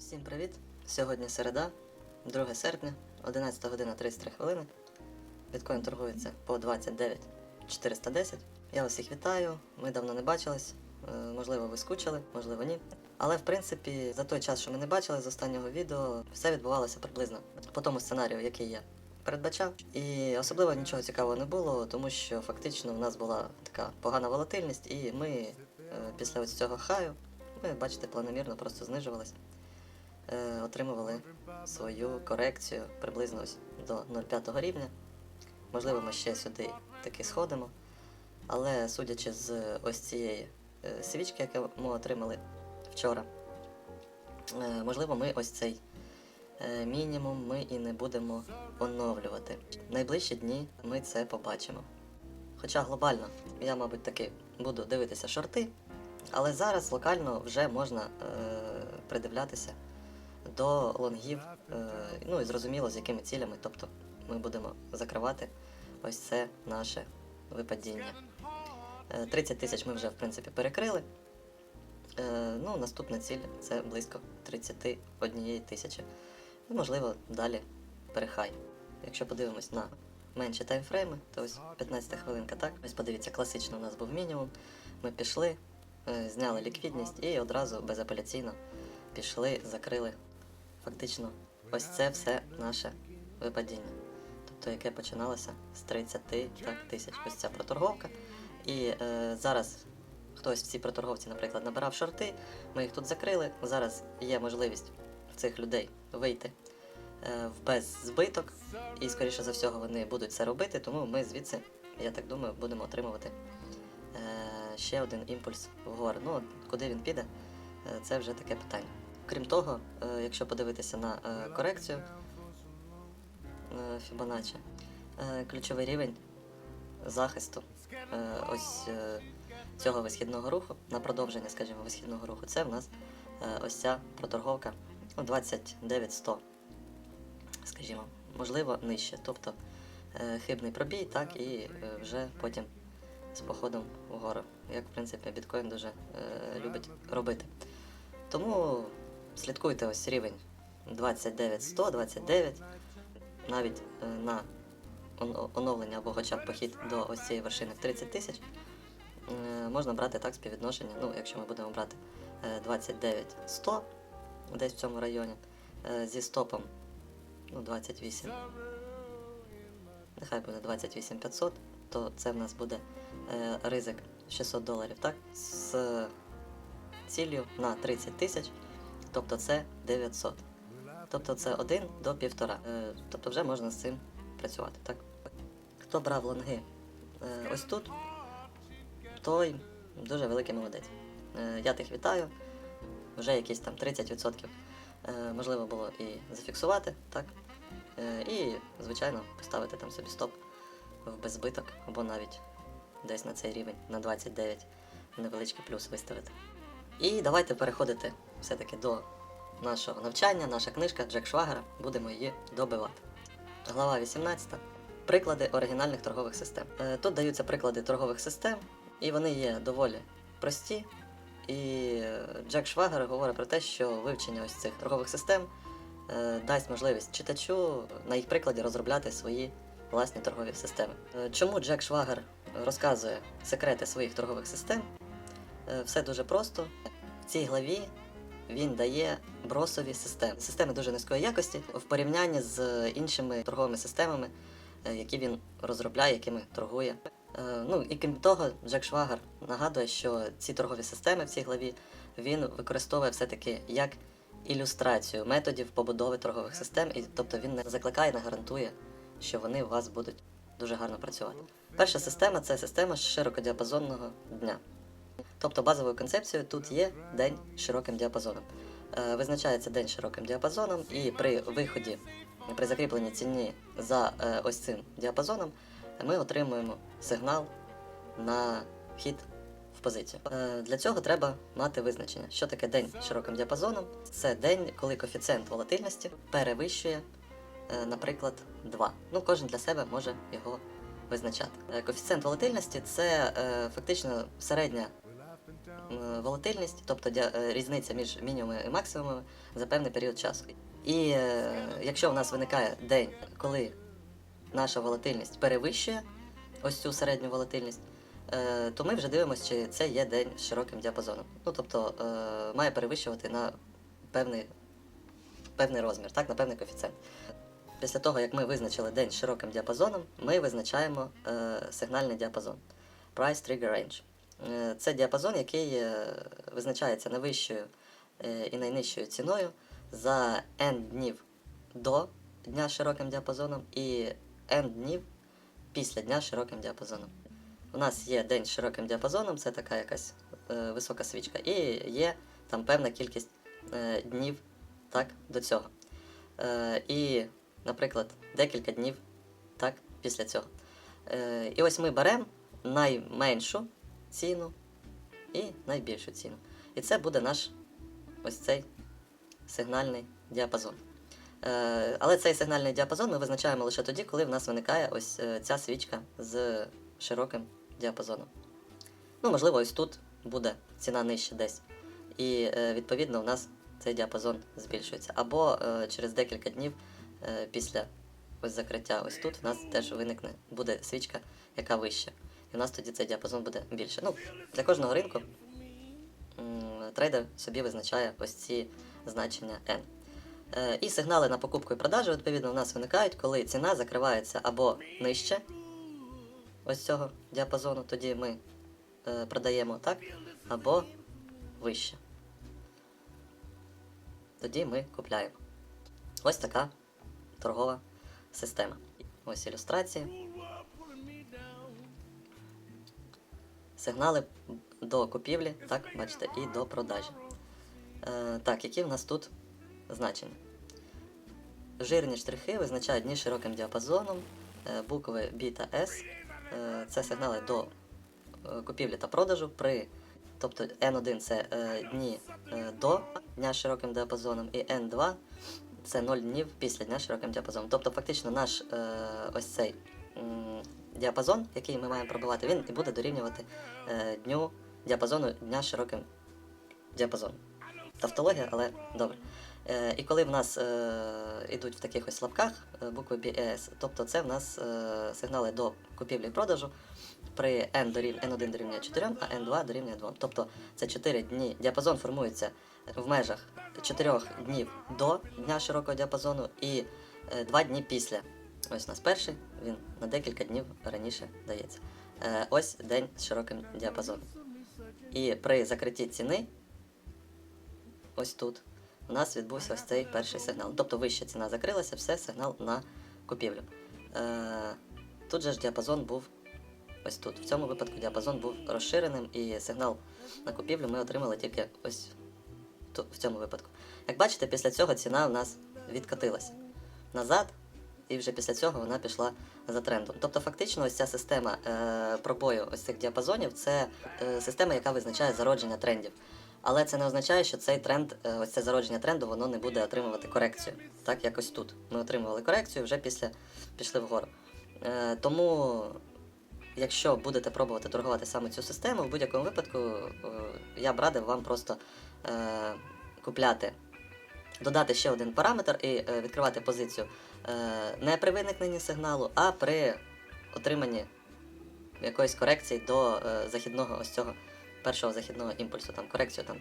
Всім привіт! Сьогодні середа, 2 серпня, 11 година 33 хвилини. Біткоін торгується по 29 410. Я всіх вітаю. Ми давно не бачились. Е, Можливо, ви скучили, можливо, ні. Але в принципі, за той час, що ми не бачили з останнього відео, все відбувалося приблизно по тому сценарію, який я передбачав. І особливо нічого цікавого не було, тому що фактично в нас була така погана волатильність, і ми е, після ось цього хаю, ми бачите, планомірно просто знижувалися е, отримували свою корекцію приблизно до 0,5 рівня. Можливо, ми ще сюди таки сходимо. Але судячи з ось цієї е, свічки, яку ми отримали вчора, е, можливо, ми ось цей мінімум ми і не будемо оновлювати. Найближчі дні ми це побачимо. Хоча глобально я, мабуть, таки буду дивитися шорти, але зараз локально вже можна е, придивлятися до лонгів, е, ну і зрозуміло, з якими цілями. Тобто ми будемо закривати ось це наше випадіння. Е, 30 тисяч ми вже в принципі перекрили. Е, Ну, наступна ціль це близько 31 тисячі. І, можливо, далі перехай. Якщо подивимось на менші таймфрейми, то ось 15 хвилинка, так? Ось подивіться, класично у нас був мінімум. Ми пішли, е, зняли ліквідність і одразу безапеляційно пішли, закрили фактично ось це все наше випадіння. Тобто, яке починалося з 30 так, тисяч. Ось ця проторговка. І е, зараз хтось в цій проторговці, наприклад, набирав шорти, ми їх тут закрили. Зараз є можливість цих людей вийти е, в беззбиток, і, скоріше за всього, вони будуть це робити, тому ми звідси, я так думаю, будемо отримувати е, ще один імпульс вгору. Ну, куди він піде, е, це вже таке питання. Крім того, е, якщо подивитися на е, корекцію Fibonacci, е, ключовий рівень захисту ось цього висхідного руху, на продовження, скажімо, висхідного руху, це в нас ось ця проторговка ну, 29-100, скажімо, можливо, нижче. Тобто хибний пробій, так, і вже потім з походом вгору, як в принципі біткоін дуже любить робити. Тому слідкуйте ось рівень 29 100, 29, навіть е, на оновлення або хоча б похід до ось цієї вершини в 30 тисяч. е, Можна брати так співвідношення, ну, якщо ми будемо брати е, 29 100 десь в цьому районі, е, зі стопом ну, 28. Нехай буде 28 500, то це в нас буде е, ризик 600 доларів, так? З ціллю на 30 тисяч, тобто це 900. Тобто це 1 до 1,5. Е, тобто вже можна з цим працювати, так? Хто брав лонги е, ось тут, той дуже великий молодець. Е, я тих вітаю. Вже якісь там 30% е, можливо було і зафіксувати, так? І, звичайно, поставити там собі стоп в беззбиток, або навіть десь на цей рівень, на 29, невеличкий плюс виставити. І давайте переходити все-таки до нашого навчання, наша книжка Джек Швагера, будемо її добивати. Глава 18. Приклади оригінальних торгових систем. Е, Тут даються приклади торгових систем, і вони є доволі прості. І Джек Швагер говорить про те, що вивчення ось цих торгових систем е, дасть можливість читачу на їх прикладі розробляти свої власні торгові системи. Е, Чому Джек Швагер розказує секрети своїх торгових систем? Все дуже просто. В цій главі він дає бросові системи. Системи дуже низької якості в порівнянні з іншими торговими системами, е, які він розробляє, якими торгує. Е, Ну і крім того, Джек Швагер нагадує, що ці торгові системи в цій главі він використовує все-таки як ілюстрацію методів побудови торгових систем, і тобто він не закликає, не гарантує, що вони у вас будуть дуже гарно працювати. Перша система це система широкодіапазонного дня. Тобто базовою концепцією тут є день широким діапазоном. Е, Визначається день широким діапазоном, і при виході, при закріпленні ціні за е, ось цим діапазоном, ми отримуємо сигнал на вхід в позицію. Е, Для цього треба мати визначення, що таке день широким діапазоном. Це день, коли коефіцієнт волатильності перевищує, наприклад, 2. Ну, кожен для себе може його визначати. Коефіцієнт волатильності це фактично середня волатильність, тобто е, різниця між мінімумами і максимумами за певний період часу. І е, якщо у нас виникає день, коли наша волатильність перевищує ось цю середню волатильність, е, то ми вже дивимося, чи це є день з широким діапазоном. Ну тобто е, має перевищувати на певний, певний розмір, так, на певний коефіцієнт. Після того, як ми визначили день з широким діапазоном, ми визначаємо е, сигнальний діапазон Price Trigger Range. Е, це діапазон, який е, визначається найвищою е, і найнижчою ціною за N днів до дня широким діапазоном і N днів після дня широким діапазоном. У нас є день з широким діапазоном, це така якась висока свічка, і є там певна кількість днів так, до цього. І, наприклад, декілька днів так, після цього. І ось ми беремо найменшу ціну і найбільшу ціну. І це буде наш ось цей сигнальний діапазон. Е, але цей сигнальний діапазон ми визначаємо лише тоді, коли в нас виникає ось е, ця свічка з широким діапазоном. Ну, можливо, ось тут буде ціна нижче десь. І е, відповідно в нас цей діапазон збільшується. Або через декілька днів після ось закриття, ось тут в нас теж виникне, буде свічка, яка вища. І в нас тоді цей діапазон буде більше. Ну, для кожного ринку трейдер собі визначає ось ці значення N. Е, І сигнали на покупку і продажу, відповідно, у нас виникають, коли ціна закривається або нижче ось цього діапазону, тоді ми е, продаємо так, або вище. Тоді ми купляємо. Ось така торгова система. Ось ілюстрації. Сигнали до купівлі, так, бачите, і до продажі. Е, так, які в нас тут значення? Жирні штрихи визначають дні широким діапазоном, е, букви B та S. Е, це сигнали до е, купівлі та продажу при. Тобто N1 це е, дні е, до дня широким діапазоном, і N2 це 0 днів після дня широким діапазоном. Тобто, фактично, наш е, ось цей діапазон, який ми маємо пробивати, він і буде дорівнювати е, дню діапазону дня широким діапазоном. Тавтологія, але добре. Е, і коли в нас е, йдуть в таких ось лапках е, букви BS, тобто це в нас е, сигнали до купівлі і продажу при N, дорів, N1 дорівнює 4, а N2 дорівнює 2. Тобто це 4 дні. Діапазон формується в межах 4 днів до дня широкого діапазону і 2 дні після. Ось у нас перший, він на декілька днів раніше дається. Е, ось день з широким діапазоном. І при закритті ціни, ось тут, у нас відбувся ось цей перший сигнал. Тобто вища ціна закрилася, все, сигнал на купівлю. Е, тут же ж діапазон був ось тут. В цьому випадку діапазон був розширеним, і сигнал на купівлю ми отримали тільки ось в цьому випадку. Як бачите, після цього ціна у нас відкотилася назад, і вже після цього вона пішла за трендом. Тобто, фактично, ось ця система е, пробою ось цих діапазонів це е, система, яка визначає зародження трендів. Але це не означає, що цей тренд, е, ось це зародження тренду, воно не буде отримувати корекцію. Так, як ось тут. Ми отримували корекцію, вже після пішли вгору. Тому, якщо будете пробувати торгувати саме цю систему, в будь-якому випадку я б радив вам просто купляти, додати ще один параметр і відкривати позицію не при виникненні сигналу, а при отриманні якоїсь корекції до е, західного ось цього першого західного імпульсу, там корекцію там,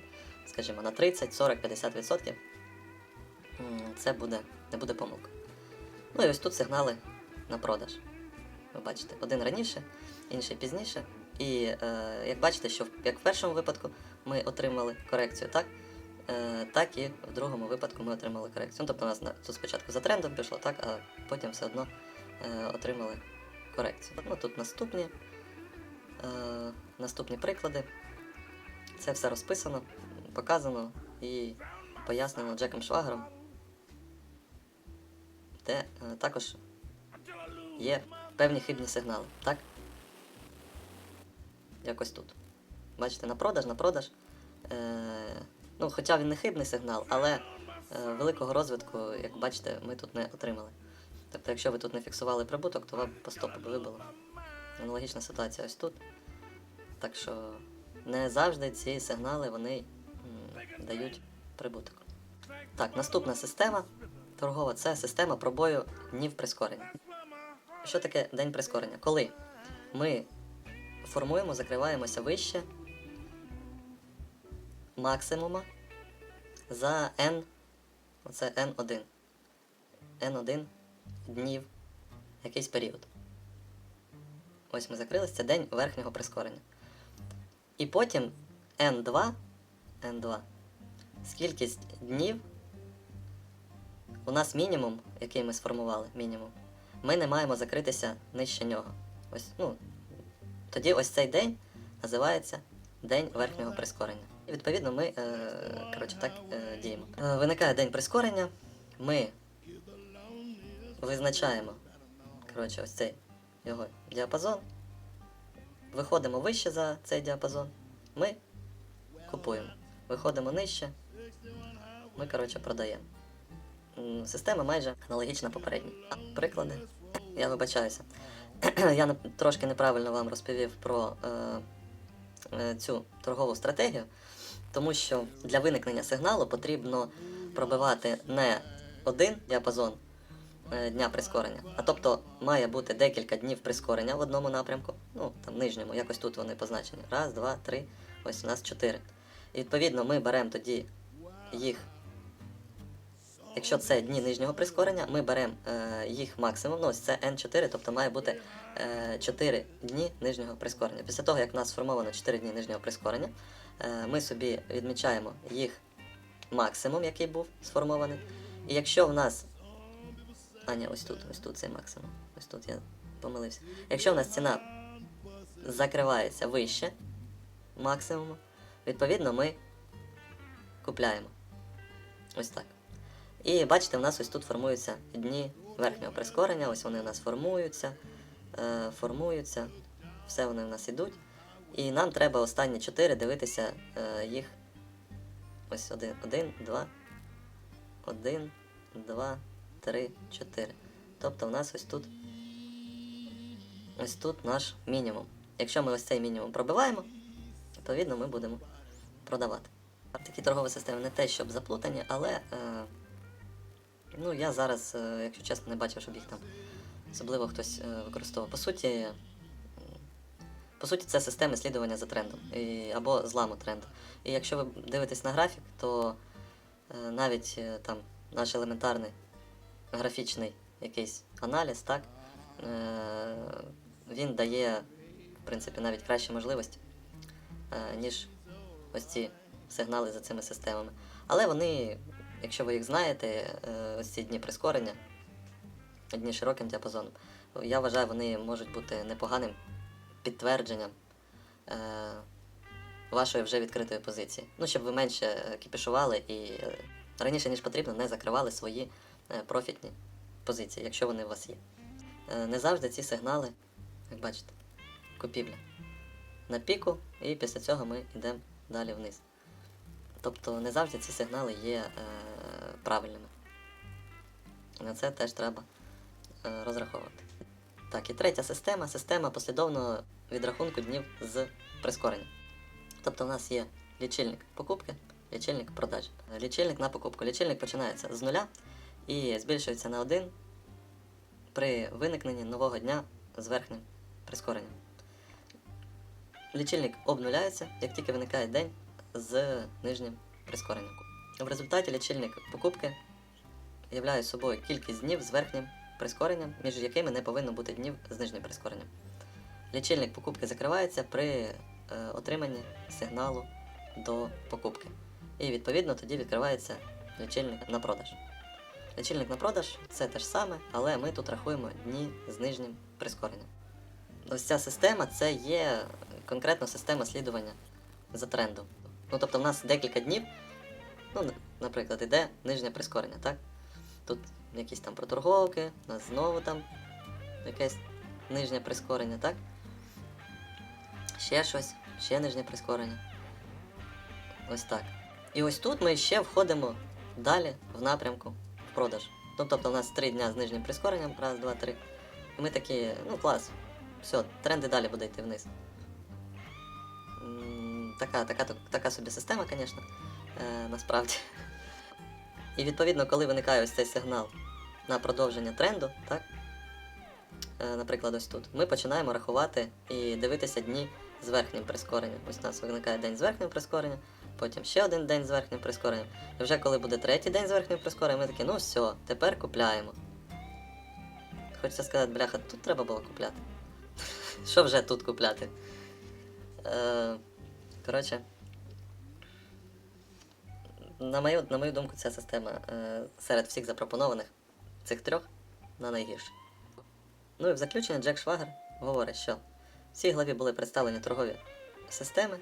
скажімо, на 30, 40, 50%. Це буде, не буде помилка. Ну і ось тут сигнали на продаж. Ви бачите, один раніше, інший пізніше. І е, як бачите, що як в першому випадку ми отримали корекцію, так? Е, так і в другому випадку ми отримали корекцію. Ну, тобто у нас тут спочатку за трендом пішло, так, а потім все одно е, отримали корекцію. Ну, тут наступні, е, наступні приклади. Це все розписано, показано і пояснено Джеком Швагером, де також є певні хибні сигнали, так? Якось тут. Бачите, на продаж, на продаж. Ну, хоча він не хибний сигнал, але е, великого розвитку, як бачите, ми тут не отримали. Тобто, якщо ви тут не фіксували прибуток, то вам по стопу би вибило. Аналогічна ситуація ось тут. Так що не завжди ці сигнали вони м, дають прибуток. Так, наступна система торгова це система пробою днів прискорення. Що таке день прискорення? Коли ми формуємо, закриваємося вище максимума за n, оце n1. n1 днів, якийсь період. Ось ми закрилися, це день верхнього прискорення. І потім n2, n2, скількість днів у нас мінімум, який ми сформували, мінімум, ми не маємо закритися нижче нього. Ось, ну, тоді ось цей день називається день верхнього прискорення. І відповідно ми е, коротше, так е, діємо. Е, виникає день прискорення, ми визначаємо коротше, ось цей його діапазон, виходимо вище за цей діапазон, ми купуємо. Виходимо нижче, ми коротше, продаємо. Система майже аналогічна попередній. Приклади. Я вибачаюся. Я трошки неправильно вам розповів про е, цю торгову стратегію, тому що для виникнення сигналу потрібно пробивати не один діапазон е, дня прискорення, а тобто має бути декілька днів прискорення в одному напрямку, ну там нижньому, якось тут вони позначені. Раз, два, три, ось у нас чотири. І відповідно ми беремо тоді їх. Якщо це дні нижнього прискорення, ми беремо е, їх максимум, ну ось це N4, тобто має бути е, 4 дні нижнього прискорення. Після того, як в нас сформовано 4 дні нижнього прискорення, ми собі відмічаємо їх максимум, який був сформований. І якщо в нас. А, ні, ось тут, ось тут цей максимум. Ось тут я помилився. Якщо в нас ціна закривається вище максимуму, відповідно ми купляємо. Ось так. І бачите, в нас ось тут формуються дні верхнього прискорення, ось вони у нас формуються, е, формуються, все вони в нас ідуть. І нам треба останні 4 дивитися е, їх. Ось один, один, два, один, два, три, чотири. Тобто в нас ось тут. Ось тут наш мінімум. Якщо ми ось цей мінімум пробиваємо, відповідно ми будемо продавати. Такі торгові системи не те, щоб заплутані, але е, ну, я зараз, е, якщо чесно, не бачив, щоб їх там особливо хтось е, використовував. По суті, по суті, це системи слідування за трендом і, або зламу тренду. І якщо ви дивитесь на графік, то е, навіть е, там наш елементарний графічний якийсь аналіз, так, е, він дає, в принципі, навіть кращі можливості, е, ніж ось ці сигнали за цими системами. Але вони, якщо ви їх знаєте, е, ось ці дні прискорення, дні широким діапазоном, я вважаю, вони можуть бути непоганим підтвердженням е, вашої вже відкритої позиції. Ну, щоб ви менше е, кіпішували і е, раніше, ніж потрібно, не закривали свої е, профітні позиції, якщо вони у вас є. Не завжди ці сигнали, як бачите, купівля на піку, і після цього ми йдемо далі вниз. Тобто не завжди ці сигнали є е, правильними. На це теж треба е, розраховувати. Так, і третя система система послідовного відрахунку днів з прискоренням. Тобто у нас є лічильник покупки, лічильник продажі. Лічильник на покупку. Лічильник починається з нуля і збільшується на один при виникненні нового дня з верхнім прискоренням. Лічильник обнуляється, як тільки виникає день з нижнім прискоренням. В результаті лічильник покупки являє собою кількість днів з верхнім прискоренням, між якими не повинно бути днів з нижнім прискоренням. Лічильник покупки закривається при е, отриманні сигналу до покупки. І відповідно тоді відкривається лічильник на продаж. Лічильник на продаж це те ж саме, але ми тут рахуємо дні з нижнім прискоренням. Ось ця система це є конкретно система слідування за трендом. Ну тобто в нас декілька днів, ну, наприклад, іде нижнє прискорення, так? Тут якісь там проторговки, у нас знову там якесь нижнє прискорення, так? Ще щось, ще нижнє прискорення. Ось так. І ось тут ми ще входимо далі в напрямку в продаж. Ну, тобто у нас три дня з нижнім прискоренням, раз, два, три. І ми такі, ну клас, все, тренди далі буде йти вниз. Така, така, така собі система, звісно, е, насправді. І відповідно, коли виникає ось цей сигнал на продовження тренду, так? Е, наприклад, ось тут, ми починаємо рахувати і дивитися дні з верхнім прискоренням. Ось у нас виникає день з верхнім прискоренням, потім ще один день з верхнім прискоренням. І вже коли буде третій день з верхнім прискоренням, ми такі, ну все, тепер купляємо. Хочеться сказати, бляха, тут треба було купляти. Що вже тут купляти? Е, коротше, на мою, на мою думку, ця система е, серед всіх запропонованих цих трьох на найгірша. Ну і в заключення Джек Швагер говорить, що в цій главі були представлені торгові системи,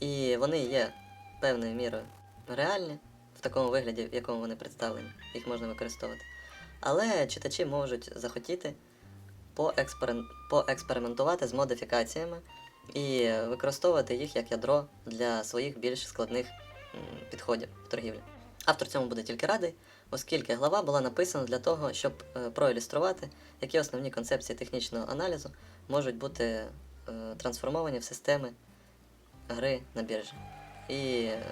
і вони є певною мірою реальні в такому вигляді, в якому вони представлені, їх можна використовувати. Але читачі можуть захотіти поексперим... поекспериментувати з модифікаціями і використовувати їх як ядро для своїх більш складних підходів в торгівлі. Автор цьому буде тільки радий, оскільки глава була написана для того, щоб е, проілюструвати, які основні концепції технічного аналізу можуть бути е, трансформовані в системи гри на біржі. І е,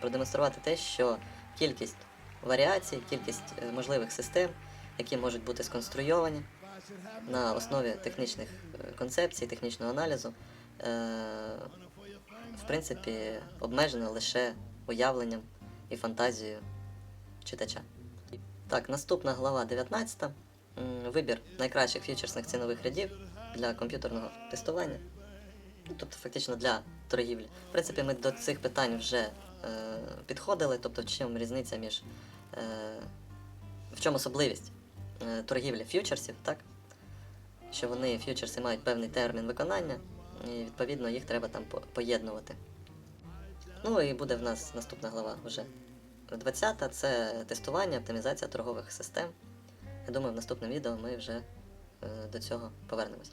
продемонструвати те, що кількість варіацій, кількість можливих систем, які можуть бути сконструйовані на основі технічних концепцій, технічного аналізу, в принципі, обмежена лише уявленням і фантазією читача. Так, наступна глава 19. Вибір найкращих фьючерсних цінових рядів для комп'ютерного тестування. Ну, тобто, фактично для торгівлі. В принципі, ми до цих питань вже е, підходили, тобто в чому різниця між. Е, в чому особливість е, торгівлі фьючерсів, так? Що вони, фьючерси, мають певний термін виконання, і відповідно їх треба там по- поєднувати. Ну і буде в нас наступна глава вже 20-та це тестування, оптимізація торгових систем. Я думаю, в наступному відео ми вже е, до цього повернемось.